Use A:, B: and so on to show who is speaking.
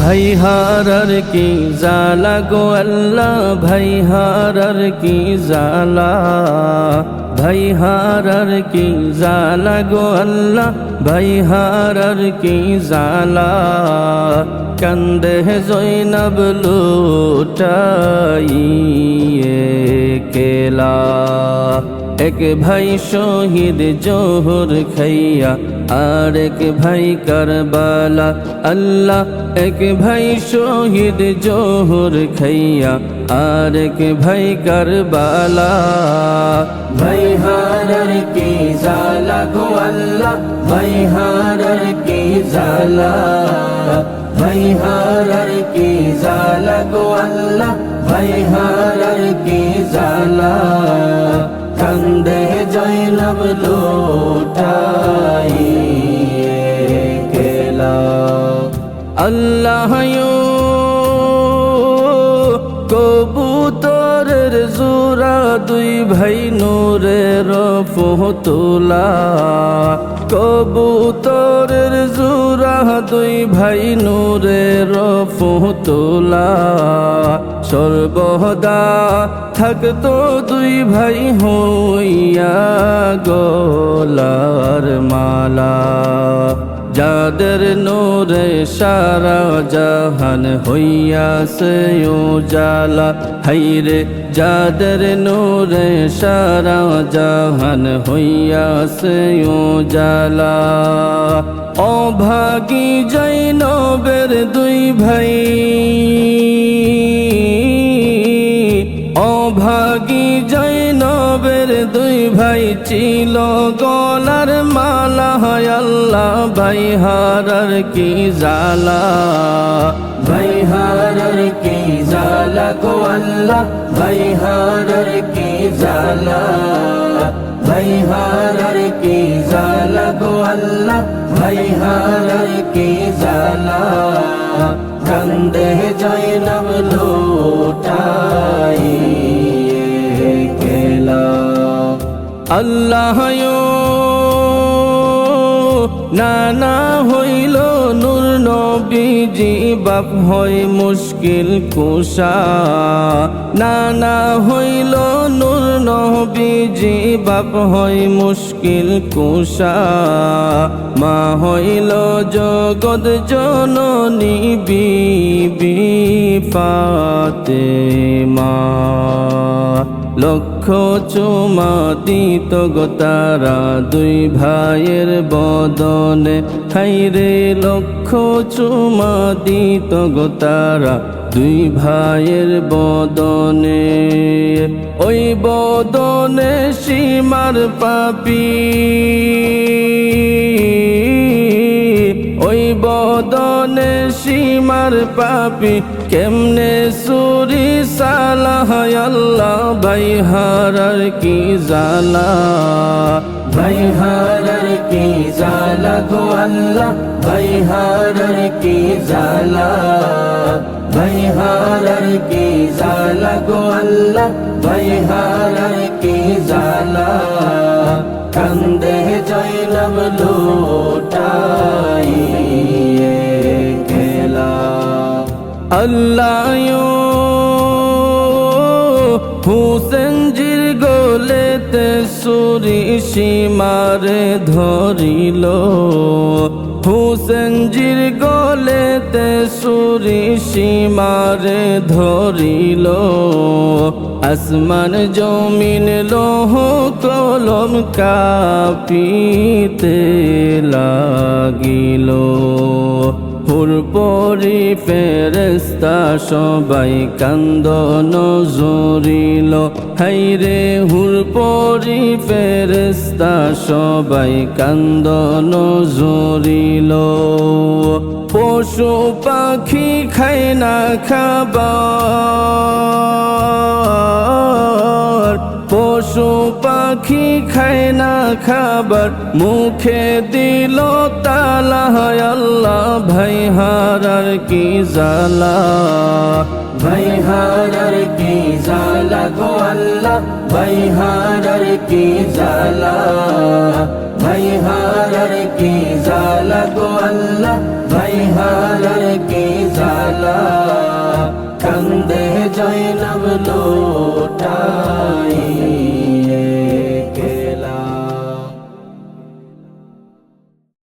A: ভাই হারার কি জালা গো আল্লাহ? ভাই হারার কি জালা ভাই হারার কি জালা গো আল্লাহ? ভাই হারার কি জালা কান্দে জৈনব লুটাইয়ে কেলা। এক ভাই শহীদ জোহর খাইয়া, আর এক ভাই কারবালা। আল্লাহ এক ভাই শহীদ জোহর খাইয়া, আর এক ভাই কারবালা। ভাই হারার কি জালা গো আল্লাহ? ভাই হারার কি জালা ভাই হারার কি জালা গো আল্লাহ? ভাই হারার কি জালা জৈনব লোটাই केला আল্লাহ কবুতরের জোড়া দুই ভাই নূরের ফোতলা কবুতরের জোড়া দুই ভাই নূরের ফোতলা সর্বদা থাকতো দুই ভাই হইয়া গোলার মালা। যাদের নোরে সারা জাহান হইয়াছে ও জালা হাইরে যাদের নোরে সারা জাহান হইয়াছে ও জালা অভাগী জৈনবের দুই ভাই। অভাগী জৈনবের দুই ভাই ছিল গলার মালা হয় আল্লাহ, ভাই হারার কি জালা ভাই হারার কি জালা গো আল্লাহ, ভাই হারার কি জালা, ভাই হারার কি জালা গো আল্লাহ? ভাই হারার কি জালা? কান্দে জৈনব লোটাই কেলা আল্লাহ নানা হইল নবীজি বাপ হয় মুশকিল কুশা। নানা হইল নূর নবীজি বাপ হয় মুশকিল কুশা। মা হইল জগৎ জননী বিবি মা লক্ষ চুমা দিত গো তারা দুই ভাইয়ের বদনে। হাইরে লক্ষ চুমা দিত গো তারা দুই ভাইয়ের বদনে। ওই বদনে সীমার পাপি। বদনে সীমার পাপি, কেমনে সুরি সালাহ আল্লাহ, ভাই হারার কি জালা ভাই হারার কি জালা গো আল্লাহ, ভাই হারার কি জালা ভাই হারার কি জালা গো আল্লাহ, ভাই হারার কি জালা কান্দে জৈনব লোটাই আল্লাহ হুসেনজির গোলেতে সুরি সীমারে ধরিল। হুসেনজির গোলেতে সুরি সীমারে ধরিল। আসমান জমিন লোহ কলম কাপিতে লাগিল। হুরপরি ফেরেস্তা সবাই কান্দন জুরিল হাইরে হুরপরি ফেরেস্তা সবাই কান্দন জুরিল পশু পাখি খাই না খাবার। পশু পাখি খায় না খাবার। মুখে দিল তালা আল্লাহ। ভাই হারার কি জালা ভাই হারার কি জালা গো আল্লাহ ভাই হারার কি জালা ভাই হারার কি জালা গো আল্লাহ ভাই কি জালা কান্দে জয়নব লোটাই